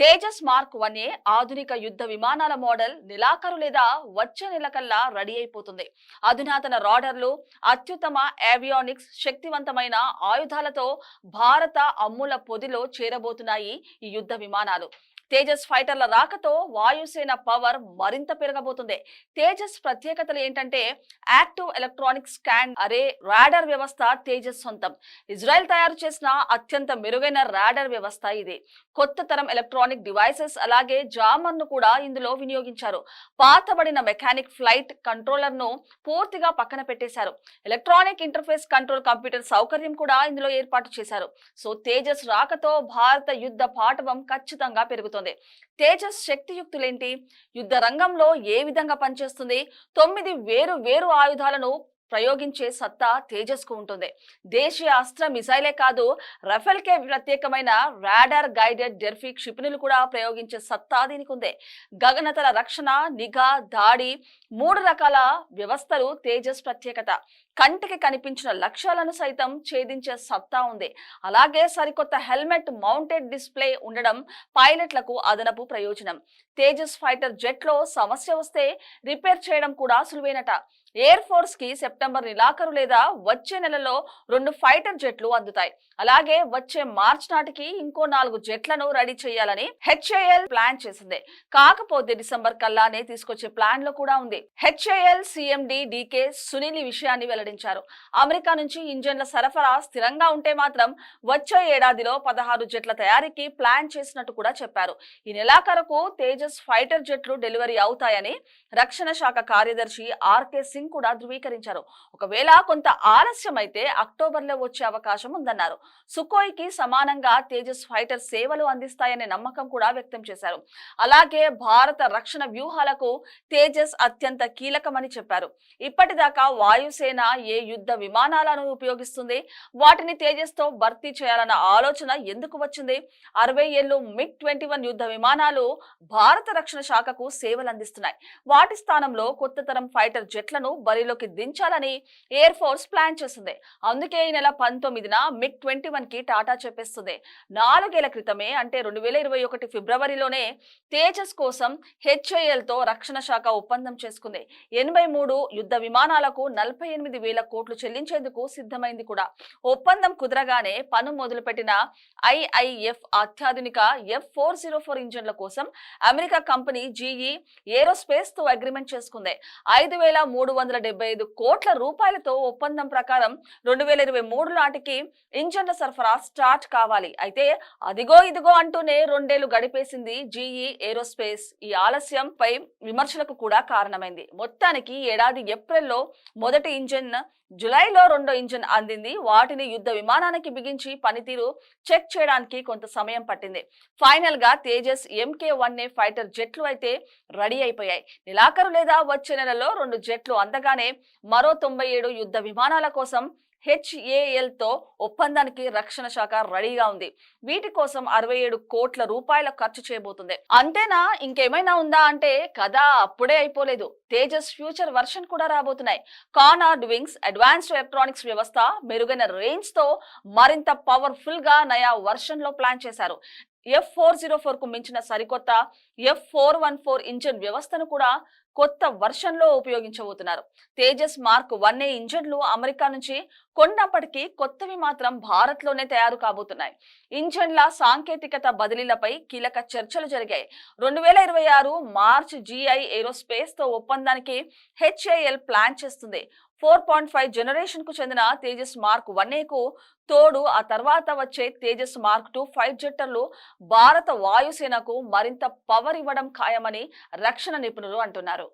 Tejas mark one ఏ ఆధునిక యుద్ధ విమానాల మోడల్ నెలాఖరు లేదా వచ్చే నెల కల్లా రెడీ అయిపోతుంది. అధునాతన రాడర్లు అత్యుత్తమ ఏవియానిక్స్ శక్తివంతమైన ఆయుధాలతో భారత అమ్ముల పొదిలో చేరబోతున్నాయి ఈ యుద్ధ విమానాలు. తేజస్ ఫైటర్ల రాకతో వాయుసేన పవర్ మరింత పెరగబోతుంది. తేజస్ ప్రత్యేకతలు ఏంటంటే active electronic scan array radar వ్యవస్థ తేజస్ సొంతం. ఇజ్రాయెల్ తయారు చేసిన అత్యంత మెరుగైన రాడర్ వ్యవస్థ ఇది. కొత్త తరం ఎలక్ట్రానిక్ డివైసెస్ అలాగే జామర్ను కూడా ఇందులో వినియోగించారు. పాతబడిన మెకానిక్ ఫ్లైట్ కంట్రోలర్ను పూర్తిగా పక్కన పెట్టేశారు. ఎలక్ట్రానిక్ ఇంటర్ఫేస్ కంట్రోల్ కంప్యూటర్ సౌకర్యం కూడా ఇందులో ఏర్పాటు చేశారు. సో తేజస్ రాకతో భారత యుద్ధ పాఠవం ఖచ్చితంగా పెరుగుతుంది. తేజస్ శక్తియుక్తులేంటి? యుద్ధ రంగంలో ఏ విధంగా పనిచేస్తుంది? తొమ్మిది వేరు వేరు ఆయుధాలను ప్రయోగించే సత్తా తేజస్కు ఉంటుంది. దేశీయ అస్త్ర మిసైలే కాదు రఫెల్ కే ప్రత్యేకమైన రాడార్ గైడెడ్ డెర్ఫీ క్షిపణులు కూడా ప్రయోగించే సత్తా దీనికి ఉంది గగనతల రక్షణ నిఘా దాడి మూడు రకాల వ్యవస్థలు తేజస్ ప్రత్యేకత. కంటికి కనిపించిన లక్ష్యాలను సైతం ఛేదించే సత్తా ఉంది. అలాగే సరికొత్త హెల్మెట్ మౌంటెడ్ డిస్ప్లే ఉండడం పైలట్లకు అదనపు ప్రయోజనం. తేజస్ ఫైటర్ జెట్లో సమస్య వస్తే రిపేర్ చేయడం కూడా సులువేనట. ఎయిర్ ఫోర్స్కి సెప్టెంబర్ నెలాఖరు లేదా వచ్చే నెలలో రెండు ఫైటర్ జెట్లు అందుతాయి. అలాగే వచ్చే మార్చ్ నాటికి ఇంకో నాలుగు జెట్లను రెడీ చేయాలని హెచ్ఏఎల్ ప్లాన్ చేసింది. కాకపోతే డిసెంబర్ కల్లానే తీసుకొచ్చే ప్లాన్లో కూడా ఉంది. హెచ్ఏఎల్ సిఎండి డికే సునీల్ ఈ విషయాన్ని వెల్లడించారు. అమెరికా నుంచి ఇంజన్ల సరఫరా స్థిరంగా ఉంటే మాత్రం వచ్చే ఏడాదిలో పదహారు జెట్ల తయారీకి ప్లాన్ చేసినట్టు కూడా చెప్పారు. ఈ నెలాఖరుకు తేజస్ ఫైటర్ జెట్లు డెలివరీ అవుతాయని రక్షణ శాఖ కార్యదర్శి ఆర్కే సింగ్ కూడా ధృవీకరించారు. ఒకవేళ కొంత ఆలస్యం అయితే అక్టోబర్లో వచ్చే అవకాశం ఉందన్నారు. సుకోయ్కి సమానంగా తేజస్ ఫైటర్ సేవలు అందిస్తాయనే నమ్మకం కూడా వ్యక్తం చేశారు. అలాగే భారత రక్షణ వ్యూహాలకు తేజస్ అత్యంత కీలకమని చెప్పారు. ఇప్పటిదాకా వాయుసేన ఏ యుద్ధ విమానాలను ఉపయోగిస్తుంది? వాటిని తేజస్తో భర్తీ చేయాలన్న ఆలోచన ఎందుకు వచ్చింది? అరవై ఏళ్ళు మిగ్ ట్వంటీ వన్ యుద్ధ విమానాలు భారత రక్షణ శాఖకు సేవలు అందిస్తున్నాయి. వాటి స్థానంలో కొత్త తరం ఫైటర్ జెట్లను బరిలోకి దించాలని ఎయిర్ ఫోర్స్ ప్లాన్ చేసింది అందుకే ఈ నెల పంతొమ్మిదిన మిగ్ ట్వంటీ వన్కి టాటా చెప్పేస్తుంది. నాలుగేళ్ళ క్రితమే అంటే రెండు వేల ఇరవై ఒకటి ఫిబ్రవరిలోనే తేజస్ కోసం హెచ్ఐఎల్తో రక్షణ శాఖ ఒప్పందం చేసుకుంది. ఎనభై మూడు యుద్ధ విమానాలకు నలభై ఎనిమిది వేల కోట్లు చెల్లించేందుకు సిద్ధమైంది కూడా. ఒప్పందం కుదరగానే పను మొదలుపెట్టిన ఐఐఎఫ్ అత్యాధునిక ఎఫ్ ఫోర్ జీరో ఫోర్ ఇంజన్ల కోసం అమెరికా కంపెనీ జీఈ ఏరోస్పేస్తో అగ్రిమెంట్ చేసుకుంది. ఐదు వేల మూడు వందల డెబ్బై ఐదు కోట్ల రూపాయలతో ఒప్పందం ప్రకారం రెండు వేల ఇరవై మూడు నాటికి ఇంజన్ల సరఫరా స్టార్ట్ కావాలి. అయితే అదిగో ఇదిగో అంటూనే రెండేళ్ళు గడిపేసింది జీఈ ఏరోస్పేస్. ఈ ఆలస్యంపై విమర్శలకు కూడా కారణమైంది. మొత్తానికి ఏడాది ఏప్రిల్లో మొదటి ఇంజన్ జులైలో రెండో ఇంజన్ అందింది. వాటిని యుద్ధ విమానానికి బిగించి పనితీరు చెక్ చేయడానికి కొంత సమయం పట్టింది. ఫైనల్గా Tejas MK one A fighter జెట్లు అయితే రెడీ అయిపోయాయి. నెలాఖరు లేదా వచ్చే నెలలో రెండు జెట్లు వద్దగానే మరో తొంభై ఏడు యుద్ధ విమానాల కోసం హెచ్ఏఎల్తో ఒప్పందానికి రక్షణ శాఖ రెడీగా ఉంది. వీటి కోసం అరవై ఏడు కోట్ల రూపాయల ఖర్చు చేయబోతుంది. అంతేనా? ఇంకేమైనా ఉందా అంటే కథ అప్పుడే అయిపోలేదు. తేజస్ ఫ్యూచర్ వర్షన్ కూడా రాబోతున్నాయి. కానార్డ్ వింగ్స్ అడ్వాన్స్డ్ ఎలక్ట్రానిక్స్ వ్యవస్థ మెరుగైన రేంజ్తో మరింత పవర్ఫుల్గా నయా వర్షన్లో ప్లాన్ చేశారు. ఎఫ్ ఫోర్ జీరో ఫోర్కు మించిన సరికొత్త F four one four engine వ్యవస్థను కూడా కొత్త వర్షన్లో ఉపయోగించబోతున్నారు. తేజస్ మార్క్ వన్ ఏ ఇంజన్లు అమెరికా నుంచి కొన్నప్పటికీ కొత్తవి మాత్రం భారత్లోనే తయారు కాబోతున్నాయి. ఇంజన్ల సాంకేతికత బదిలీలపై కీలక చర్చలు జరిగాయి. రెండు వేల ఇరవై ఆరు మార్చ్ జిఐ ఏరోస్పేస్తో ఒప్పందానికి హెచ్ఏఎల్ ప్లాన్ చేస్తుంది. ఫోర్ పాయింట్ ఫైవ్ జనరేషన్కు చెందిన తేజస్ మార్క్ వన్ ఏకు తోడు ఆ తర్వాత వచ్చే తేజస్ మార్క్ టూ ఫైవ్ జెట్టర్లు భారత వాయుసేనకు మరింత పవర్ ఇవ్వడం ఖాయమని రక్షణ నిపుణులు అంటున్నారు.